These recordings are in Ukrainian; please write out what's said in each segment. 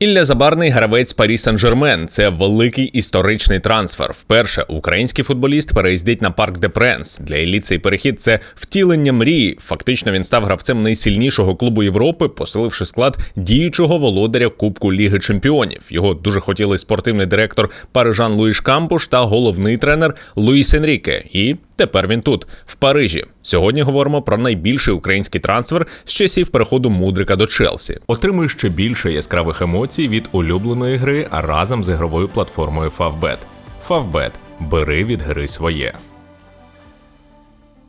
Ілля Забарний гравець Парі Сан-Жермен. Це великий історичний трансфер. Вперше український футболіст переїздить на парк де Пренс. Для еліт цей перехід це втілення мрії. Фактично він став гравцем найсильнішого клубу Європи, посиливши склад діючого володаря Кубку Ліги Чемпіонів. Його дуже хотіли спортивний директор Парижан Луїш Кампуш та головний тренер Луїс Енріке. І тепер він тут, в Парижі. Сьогодні говоримо про найбільший український трансфер з часів переходу Мудрика до Челсі. Отримуй ще більше яскравих емоцій від улюбленої гри разом з ігровою платформою Favbet. Favbet. Бери від гри своє.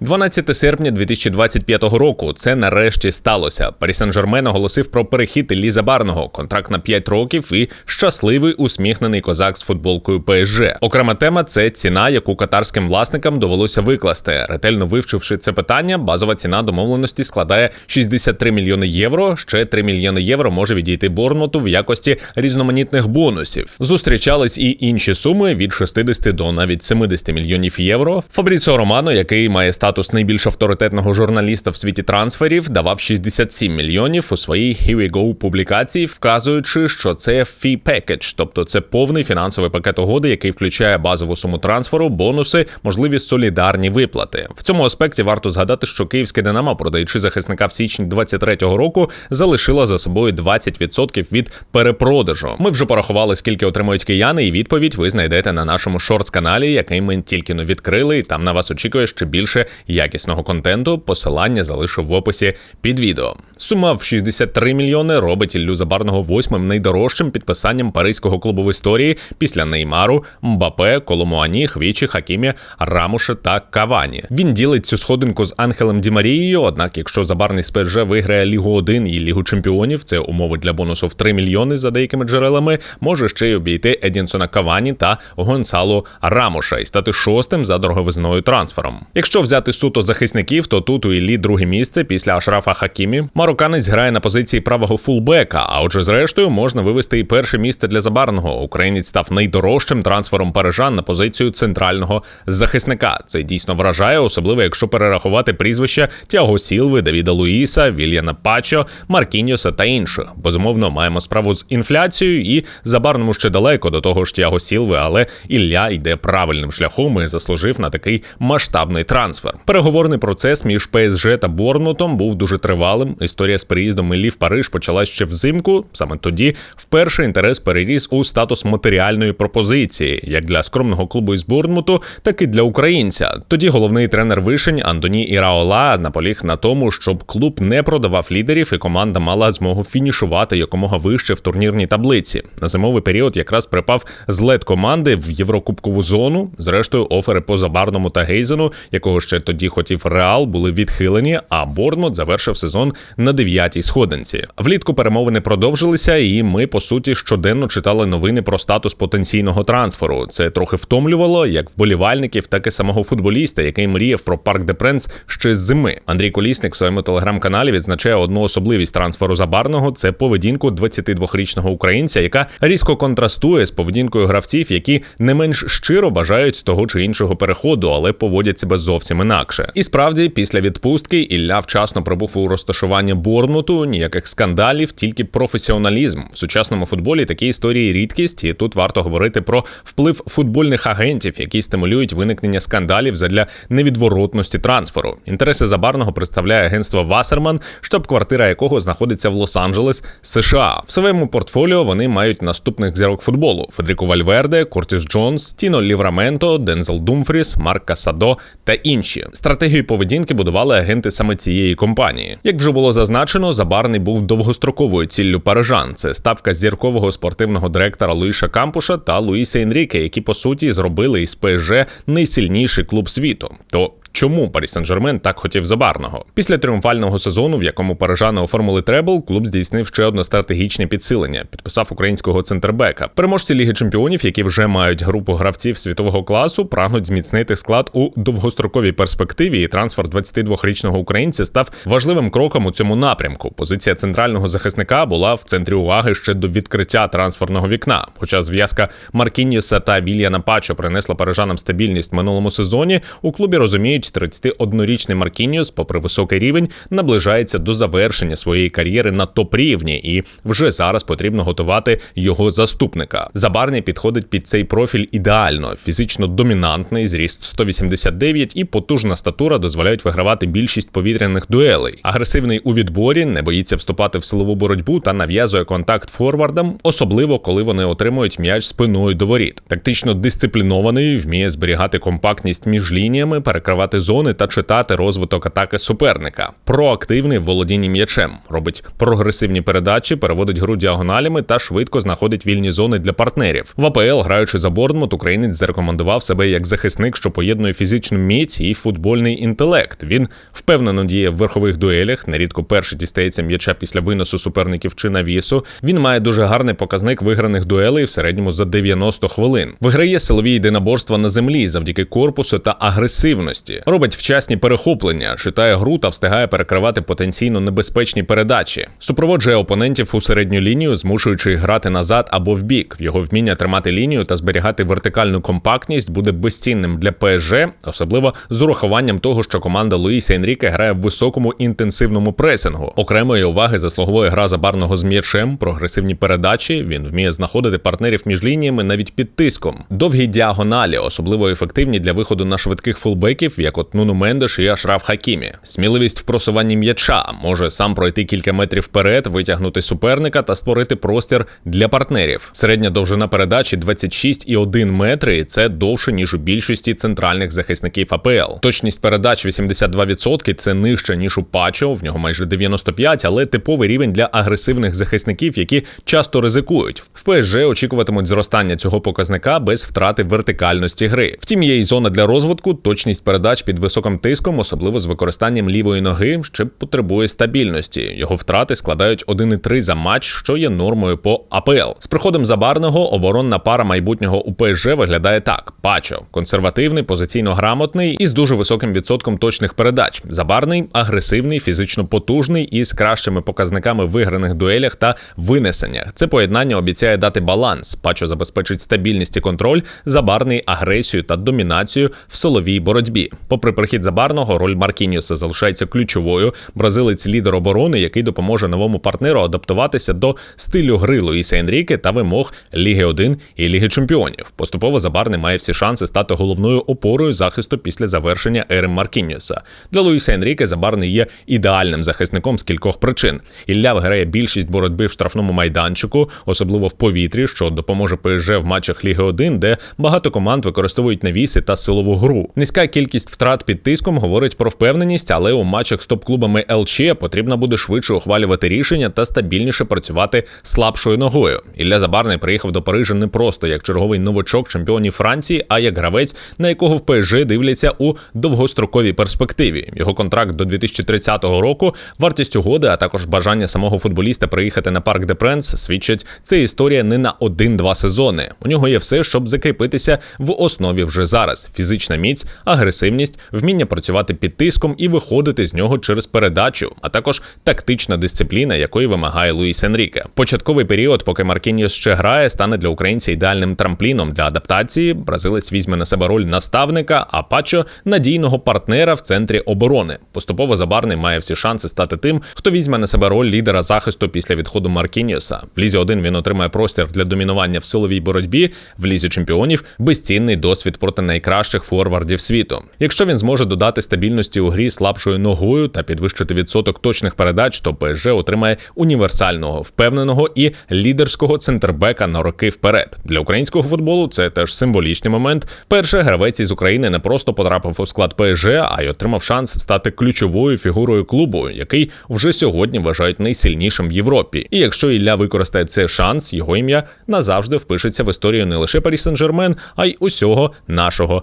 12 серпня 2025 року це нарешті сталося. Парі Сен-Жермен оголосив про перехід Іллі Забарного, контракт на 5 років і щасливий усміхнений козак з футболкою ПСЖ. Окрема тема це ціна, яку катарським власникам довелося викласти. Ретельно вивчивши це питання, базова ціна домовленості складає 63 мільйони євро. Ще 3 мільйони євро може відійти Борнмуту в якості різноманітних бонусів. Зустрічались і інші суми від 60 до навіть 70 мільйонів євро. Фабріціо Романо, який має стати статус найбільш авторитетного журналіста в світі трансферів, давав 67 мільйонів у своїй Here we go публікації, вказуючи, що це fee package, тобто це повний фінансовий пакет угоди, який включає базову суму трансферу, бонуси, можливі солідарні виплати. В цьому аспекті варто згадати, що київське Динамо, продаючи захисника в січні 23-го року, залишила за собою 20% від перепродажу. Ми вже порахували, скільки отримують кияни, і відповідь ви знайдете на нашому шортс каналі, який ми тільки но відкрили. і Там на вас очікує ще більше якісного контенту. Посилання залишу в описі під відео. Сума в 63 мільйони робить Іллю Забарного восьмим найдорожчим підписанням паризького клубу в історії після Неймару, Мбапе, Коломуані, Хвічі, Хакімі, Рамуша та Кавані. Він ділить цю сходинку з Ангелем Дімарією. Однак, якщо Забарний з ПСЖ виграє Лігу 1 і Лігу Чемпіонів, це умови для бонусу в 3 мільйони за деякими джерелами, може ще й обійти Едінсона Кавані та Гонсалу Рамуша і стати шостим за дороговизною трансфером. Якщо взяти суто захисників, то тут у Іллі друге місце після Ашрафа Хакімі. Марокканець грає на позиції правого фулбека. А отже, зрештою, можна вивести і перше місце для забарного. Українець став найдорожчим трансфером парижан на позицію центрального захисника. Це дійсно вражає, особливо якщо перерахувати прізвища Тяго Сілви, Давіда Луїса, Вільяна Пачо, Маркіньоса та інших. Безумовно, маємо справу з інфляцією, і забарному ще далеко до того ж Тяго Сілви, але Ілля йде правильним шляхом і заслужив на такий масштабний трансфер. Переговорний процес між ПСЖ та Борнмутом був дуже тривалим. Історія з переїздом Мелі в Париж почалась ще взимку. Саме тоді вперше інтерес переріс у статус матеріальної пропозиції, як для скромного клубу із Борнмуту, так і для українця. Тоді головний тренер вишень Антоні Іраола наполіг на тому, щоб клуб не продавав лідерів, і команда мала змогу фінішувати якомога вище в турнірній таблиці. На зимовий період якраз припав злет команди в Єврокубкову зону. Зрештою, офери по Забарному та Гейзену, якого ще тоді хотів Реал, були відхилені. А Борнмут завершив сезон на дев'ятій сходинці. Влітку перемовини продовжилися, і ми по суті щоденно читали новини про статус потенційного трансферу. Це трохи втомлювало як вболівальників, так і самого футболіста, який мріяв про парк де Пренс ще з зими. Андрій Колісник в своєму телеграм-каналі відзначає одну особливість трансферу забарного: це поведінку 22-річного українця, яка різко контрастує з поведінкою гравців, які не менш щиро бажають того чи іншого переходу, але поводять себе зовсім інакше. І справді, після відпустки Ілля вчасно прибув у розташування Борнмуту, ніяких скандалів, тільки професіоналізм в сучасному футболі. Такі історії рідкість, і тут варто говорити про вплив футбольних агентів, які стимулюють виникнення скандалів задля невідворотності трансферу. Інтереси забарного представляє агентство Вассерман, штаб-квартира якого знаходиться в Лос-Анджелес, США. В своєму портфоліо вони мають наступних зірок футболу: Федеріко Вальверде, Кортіс Джонс, Тіно Лівраменто, Дензел Думфріс, Марк Касадо та інші. Стратегію поведінки будували агенти саме цієї компанії. Як вже було зазначено, забарний був довгостроковою ціллю парижан. Це ставка зіркового спортивного директора Луїша Кампуша та Луїса Енріке, які по суті зробили із ПСЖ найсильніший клуб світу. То Чому Парі Сен-Жермен так хотів забарного? Після тріумфального сезону, в якому парижани оформили требл, клуб здійснив ще одне стратегічне підсилення. Підписав українського центрбека. Переможці Ліги Чемпіонів, які вже мають групу гравців світового класу, прагнуть зміцнити склад у довгостроковій перспективі. І трансфер 22-річного українця став важливим кроком у цьому напрямку. Позиція центрального захисника була в центрі уваги ще до відкриття трансферного вікна. Хоча зв'язка Маркіньєса та Вільяна Пачо принесла парижанам стабільність в минулому сезоні, у клубі розуміють розуміють, 31-річний Маркініус, попри високий рівень, наближається до завершення своєї кар'єри на топ-рівні, і вже зараз потрібно готувати його заступника. Забарний підходить під цей профіль ідеально, фізично домінантний, зріст 189 і потужна статура дозволяють вигравати більшість повітряних дуелей. Агресивний у відборі, не боїться вступати в силову боротьбу та нав'язує контакт форвардам, особливо коли вони отримують м'яч спиною до воріт. Тактично дисциплінований, вміє зберігати компактність між лініями, перекривати зони та читати розвиток атаки суперника. Проактивний в володінні м'ячем, робить прогресивні передачі, переводить гру діагоналями та швидко знаходить вільні зони для партнерів. В АПЛ, граючи за Борнмут, українець зарекомендував себе як захисник, що поєднує фізичну міць і футбольний інтелект. Він впевнено діє в верхових дуелях. Нерідко перший дістається м'яча після виносу суперників чи навісу. Він має дуже гарний показник виграних дуелей в середньому за 90 хвилин. Виграє силові єдиноборства на землі завдяки корпусу та агресивності. Робить вчасні перехоплення, читає гру та встигає перекривати потенційно небезпечні передачі. Супроводжує опонентів у середню лінію, змушуючи їх грати назад або в бік. Його вміння тримати лінію та зберігати вертикальну компактність буде безцінним для ПСЖ, особливо з урахуванням того, що команда Луїса Енріке грає в високому інтенсивному пресингу. Окремої уваги заслуговує гра забарного з м'ячем, прогресивні передачі. Він вміє знаходити партнерів між лініями навіть під тиском. Довгі діагоналі, особливо ефективні для виходу на швидких фулбеків, як от Нуну Мендеш і Ашраф Хакімі. Сміливість в просуванні м'яча може сам пройти кілька метрів вперед, витягнути суперника та створити простір для партнерів. Середня довжина передачі 26,1 метри, і це довше ніж у більшості центральних захисників АПЛ. Точність передач 82% – це нижче ніж у Пачо, в нього майже 95%, але типовий рівень для агресивних захисників, які часто ризикують. В ПСЖ очікуватимуть зростання цього показника без втрати вертикальності гри. Втім, є й зона для розвитку, точність передач під високим тиском, особливо з використанням лівої ноги, ще потребує стабільності. Його втрати складають 1,3 за матч, що є нормою по АПЛ. З приходом забарного оборонна пара майбутнього у ПСЖ виглядає так: Пачо консервативний, позиційно грамотний і з дуже високим відсотком точних передач. Забарний, агресивний, фізично потужний і з кращими показниками в виграних дуелях та винесеннях. Це поєднання обіцяє дати баланс. Пачо забезпечить стабільність і контроль, забарний агресію та домінацію в соловій боротьбі. Попри прихід забарного, роль Маркініуса залишається ключовою. Бразилець лідер оборони, який допоможе новому партнеру адаптуватися до стилю гри Луїса Енріке та вимог Ліги 1 і Ліги Чемпіонів. Поступово забарний має всі шанси стати головною опорою захисту після завершення ери Маркініуса. Для Луїса Енріке забарний є ідеальним захисником з кількох причин. Ілля виграє більшість боротьби в штрафному майданчику, особливо в повітрі, що допоможе ПСЖ в матчах Ліги 1, де багато команд використовують навіси та силову гру. Низька кількість втрат під тиском говорить про впевненість, але у матчах з топ-клубами ЛЧ потрібно буде швидше ухвалювати рішення та стабільніше працювати слабшою ногою. Ілля Забарний приїхав до Парижа не просто як черговий новачок чемпіонів Франції, а як гравець, на якого в ПСЖ дивляться у довгостроковій перспективі. Його контракт до 2030 року, вартість угоди, а також бажання самого футболіста приїхати на парк де Пренс свідчать, це історія не на один-два сезони. У нього є все, щоб закріпитися в основі вже зараз: фізична міць, агресивність, вміння працювати під тиском і виходити з нього через передачу, а також тактична дисципліна, якої вимагає Луїс Енріке. Початковий період, поки Маркініус ще грає, стане для українця ідеальним трампліном для адаптації. Бразилець візьме на себе роль наставника, а Пачо надійного партнера в центрі оборони. Поступово забарний має всі шанси стати тим, хто візьме на себе роль лідера захисту після відходу Маркініуса. В лізі 1 він отримає простір для домінування в силовій боротьбі. В лізі чемпіонів безцінний досвід проти найкращих форвардів світу. Якщо він зможе додати стабільності у грі слабшою ногою та підвищити відсоток точних передач, то ПСЖ отримає універсального, впевненого і лідерського центрбека на роки вперед. Для українського футболу це теж символічний момент. Перше гравець із України не просто потрапив у склад ПСЖ, а й отримав шанс стати ключовою фігурою клубу, який вже сьогодні вважають найсильнішим в Європі. І якщо Ілля використає цей шанс, його ім'я назавжди впишеться в історію не лише Парі Сен-Жермен, а й усього нашого